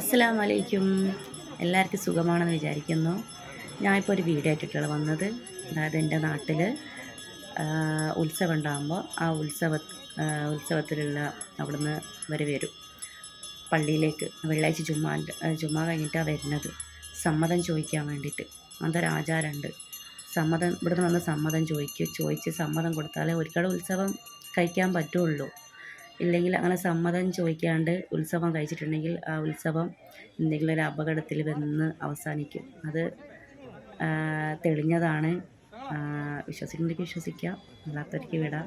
അസ്സലാം വലൈക്കും എല്ലാവർക്കും സുഖമാണെന്ന് വിചാരിക്കുന്നു. ഞാനിപ്പോൾ ഒരു വീഡിയോ ആയിട്ടിട്ടാണ് വന്നത്. അതായത് എന്റെ നാട്ടിൽ ഉത്സവം ഉണ്ടാകുമ്പോൾ ആ ഉത്സവ ഉത്സവത്തിലുള്ള അവിടുന്ന് വരെ വരും. പള്ളിയിലേക്ക് വെള്ളിയാഴ്ച ജുമാ ജുമാ കഴിഞ്ഞിട്ടാണ് വരുന്നത്. സമ്മതം ചോദിക്കാൻ വേണ്ടിയിട്ട്. അതൊരു ആചാരമുണ്ട്. സമ്മതം ഇവിടുന്ന് വന്ന് സമ്മതം ചോദിക്കും ചോദിച്ച് സമ്മതം കൊടുത്താലേ ഒരിക്കലും ഉത്സവം കഴിക്കാൻ പറ്റുള്ളൂ. ഇല്ലെങ്കിൽ അങ്ങനെ സമ്മതം ചോദിക്കാണ്ട് ഉത്സവം കഴിച്ചിട്ടുണ്ടെങ്കിൽ ആ ഉത്സവം എന്തെങ്കിലും ഒരു അപകടത്തിൽ വന്ന് അവസാനിക്കും. അത് തെളിഞ്ഞതാണ്. വിശ്വസിക്കുന്നവർക്ക് വിശ്വസിക്കാം. അല്ലാത്തവർക്ക് വിടാം.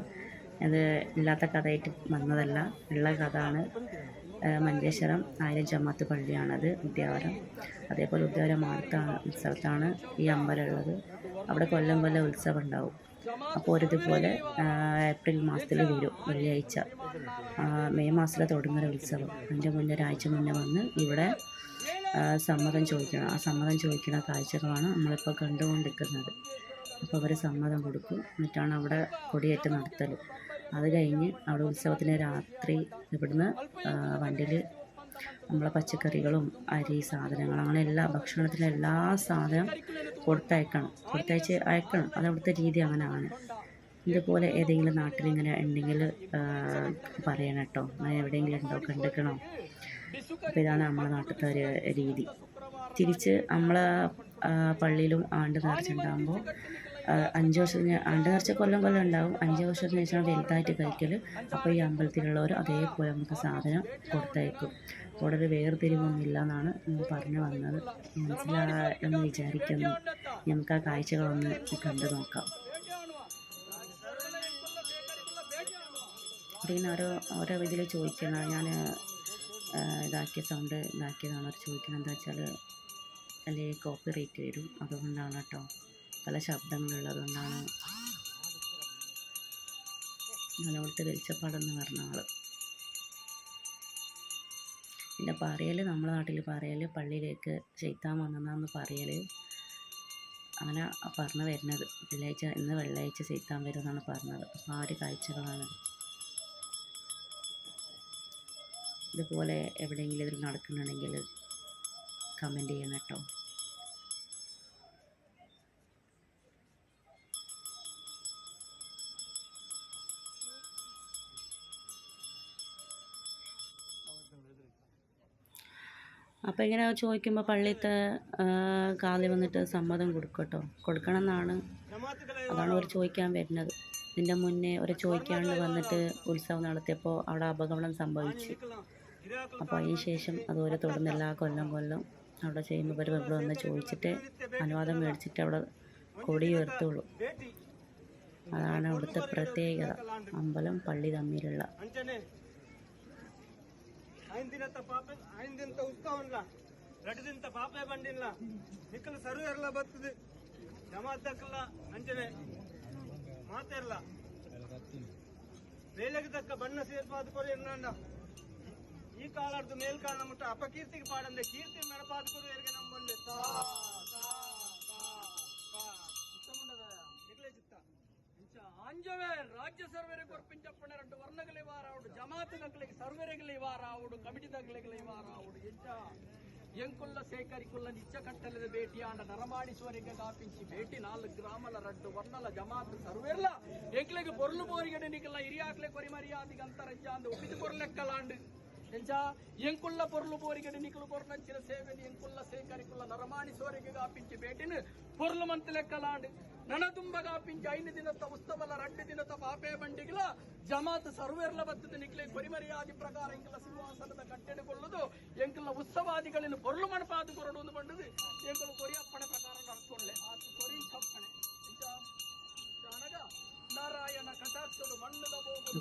അത് ഇല്ലാത്ത കഥയായിട്ട് വന്നതല്ല. ഉള്ള കഥ ആണ് മഞ്ചേശ്വരം ആയിരം ജമാത്ത് പള്ളിയാണത് ഉദ്യാവരം അതേപോലെ ഉദ്യാവരം മാർത്താണ് ഉത്സവത്താണ് ഈ അമ്പലമുള്ളത് അവിടെ കൊല്ലം കൊല്ലം ഉത്സവം ഉണ്ടാവും. അപ്പോൾ ഒരിതുപോലെ ഏപ്രിൽ മാസത്തിൽ വരും വെള്ളിയാഴ്ച. മെയ് മാസത്തിൽ തുടങ്ങുന്ന ഉത്സവം. അതിന്റെ മുന്നേ ഒരാഴ്ച മുന്നേ വന്ന് ഇവിടെ സമ്മതം ചോദിക്കണം. ആ സമ്മതം ചോദിക്കുന്ന കാഴ്ചകളാണ് നമ്മളിപ്പോൾ കണ്ടുകൊണ്ടിരിക്കുന്നത്. അപ്പോൾ അവർ സമ്മതം കൊടുക്കും. എന്നിട്ടാണ് അവിടെ കൊടിയേറ്റ് നടത്തൽ അത് കഴിഞ്ഞ് അവിടെ ഉത്സവത്തിന് രാത്രി ഇവിടുന്ന് വണ്ടിയിൽ നമ്മളെ പച്ചക്കറികളും അരി സാധനങ്ങൾ അങ്ങനെ എല്ലാ ഭക്ഷണത്തിലെ എല്ലാ സാധനം കൊടുത്തയക്കണം. കൊടുത്തയച്ച് അയക്കണം. അത് അവിടുത്തെ രീതി അങ്ങനെയാണ്. ഇതുപോലെ ഏതെങ്കിലും നാട്ടിൽ ഇങ്ങനെ ഉണ്ടെങ്കിൽ പറയണം കേട്ടോ. അങ്ങനെ എവിടെയെങ്കിലും ഉണ്ടോ കണ്ടെക്കണോ? അപ്പോൾ ഇതാണ് നമ്മുടെ നാട്ടിലത്തെ ഒരു രീതി. തിരിച്ച് നമ്മളെ പള്ളിയിലും ആണ്ട് നേർച്ചുണ്ടാകുമ്പോൾ അഞ്ച് വർഷത്തിന് ആണ്ട് നേർച്ച കൊല്ലം കൊല്ലം ഉണ്ടാവും. അഞ്ച് വർഷത്തിന് ശേഷം വലുതായിട്ട് കഴിക്കൽ അപ്പോൾ ഈ അമ്പലത്തിലുള്ളവർ അതേപോലെ നമുക്ക് സാധനം കൊടുത്തയക്കും. ഒരു വേർതിരിവൊന്നുമില്ല എന്നാണ് പറഞ്ഞു വന്നത്. മനസ്സിലായെന്ന് വിചാരിക്കുന്നു. നമുക്ക് ആ കാഴ്ചകളൊന്ന് കണ്ടു നോക്കാം. അതിങ്ങനെ ഓരോ ഓരോ ഇതിൽ ചോദിക്കണം ഞാൻ ഇതാക്കിയ സൗണ്ട് ഇതാക്കിയതാണ് അവർ ചോദിക്കുന്നത് എന്താ വെച്ചാൽ അല്ലെങ്കിൽ കോപ്പി റേറ്റ് വരും. അതുകൊണ്ടാണ് കേട്ടോ. പല ശബ്ദങ്ങളുള്ളതുകൊണ്ടാണ് ഞാൻ അവിടുത്തെ വെളിച്ചപ്പാടെന്ന് പറഞ്ഞ ആൾ പിന്നെ പറയൽ നമ്മുടെ നാട്ടിൽ പറയൽ പള്ളിയിലേക്ക് ചെയ്ത്താൻ വന്നതാണെന്ന് പറയൽ അങ്ങനെ പറഞ്ഞു വരുന്നത്. വെള്ളിയാഴ്ച ഇന്ന് വെള്ളിയാഴ്ച ചെയ്ത്താൻ വരുമെന്നാണ് പറഞ്ഞത്. ആ ഒരു കാഴ്ചകളാണ്. ഇതുപോലെ എവിടെയെങ്കിലും ഇതിൽ നടക്കുന്നുണ്ടെങ്കിൽ കമന്റ് ചെയ്യണം കേട്ടോ. അപ്പോൾ ഇങ്ങനെ ചോദിക്കുമ്പോൾ പള്ളിയിലത്തെ കാതി വന്നിട്ട് സമ്മതം കൊടുക്കട്ടോ. കേട്ടോ കൊടുക്കണം എന്നാണ് അതാണ് അവർ ചോദിക്കാൻ വരുന്നത്. ഇതിന്റെ മുന്നേ ഒരു ചോദിക്കാണ്ട് വന്നിട്ട് ഉത്സവം നടത്തിയപ്പോൾ അവിടെ അപകടം സംഭവിച്ചു. അപ്പോൾ അതിന് ശേഷം അതുപോലെ തുടർന്ന് എല്ലാ കൊല്ലം കൊല്ലം അവിടെ ചെയ്യുമ്പോൾ ഇവർ ഇവിടെ വന്ന് ചോദിച്ചിട്ട് അനുവാദം മേടിച്ചിട്ട് അവിടെ കൊടി ഉയർത്തുള്ളൂ. അതാണ് അവിടുത്തെ പ്രത്യേകത. അമ്പലം പള്ളി തമ്മിലുള്ള ಅಂಚನೆ ಐಂದಿನತ್ತ ಪಾಪೆ ಐಂದಿಂತ ಉತ್ಸವನ್ಲ ರಡದಿಂತ ಪಾಪೆ ಬಂಡಿನ್ಲ ನಿಕ್ಕಲ ಸರ್ವ ಎಲ್ಲ ಬರ್ತದೆ ಜಮಾತಕ್ಕಲ್ಲ ಅಂಚನೆ ಮಾತೆಲ್ಲ ಬೇಲೆಗೆ ತಕ್ಕ ಬಣ್ಣ ಸೇರ್ಪಾದ ಕೊರಿ ಎನ್ನಂಡ ಈ ಕಾಲಾರ್ದು ಮೇಲ್ಕಾಲ ಮುಟ್ಟ ಅಪಕೀರ್ತಿಗೆ ಪಾಡಂದೆ ಕೀರ್ತಿ ಮೆಡಪಾದ ಕೊರು ಎರಿಗೆ ನಂಬಂಡೆ అంజవేర్ రాజ్య సర్వేరే కురిపించ పన్నెండు వర్ణగలు ఇవ్వరావుడు జమాత్ దగ్గరికి సర్వేరేగలు ఇవ్వరావుడు కమిటీ దగ్గరికి ఇవ్వరావుడు ఎంత ఎంకుల్ల సేకరికుల్ల నిత్య కట్టలేదు భేటీ అంట నరమాణిశ్వరిగా కాపించి భేటీ నాలుగు గ్రామాల రెండు వర్ణల జమాత్ సర్వేర్ల ఎంకులకి పొరులు పోరిగడు నీకుల ఇరియాకులే కొరి మర్యాదికి అంతరజ్యాంది ఒకటి పొరులెక్కలాండు తెలుసా ఎంకుళ్ళ పొరులు పోరిగడి నికులు పొరులంచిన సేవని ఎంకుళ్ళ సేకరికుళ్ళ నరమాని సోరికగా అప్పించి బేటిని పొరులు మంత లెక్కలాండి ನನದುಂಬಗ ಪಿಂಚ ಐದು ದಿನದ ಉತ್ಸವಲ ರೆಂಡು ದಿನದ ಪಾಪೆ ಬಂಡಿಗಳ ಜಮಾತ್ ಸರ್ವೇರ್ಲ ಬತ್ತದ ನಿಕ್ಲೆ ಪರಿಮರ್ಯಾದಿ ಪ್ರಕಾರ ಎಂಕಲ ಸಿಂಹಾಸನದ ಕಟ್ಟೆಕೊಳ್ಳುದು ಎಂಕಲ ಉತ್ಸವಾದಿಗಳನ್ನು ಬೊರಳು ಮಣಪಾದು ಕೊರಡು ಒಂದು ಬಂಡದು ಎಂಕಲ ಕೊರಿಯಪ್ಪಣೆ ಪ್ರಕಾರ ನಡ್ಕೊಳ್ಳೆ ಆ ಕೊರಿ ಕಪ್ಪಣೆ ನಾರಾಯಣ ಕಟಾಕ್ಷರು ಮಣ್ಣದ ಹೋಗುದು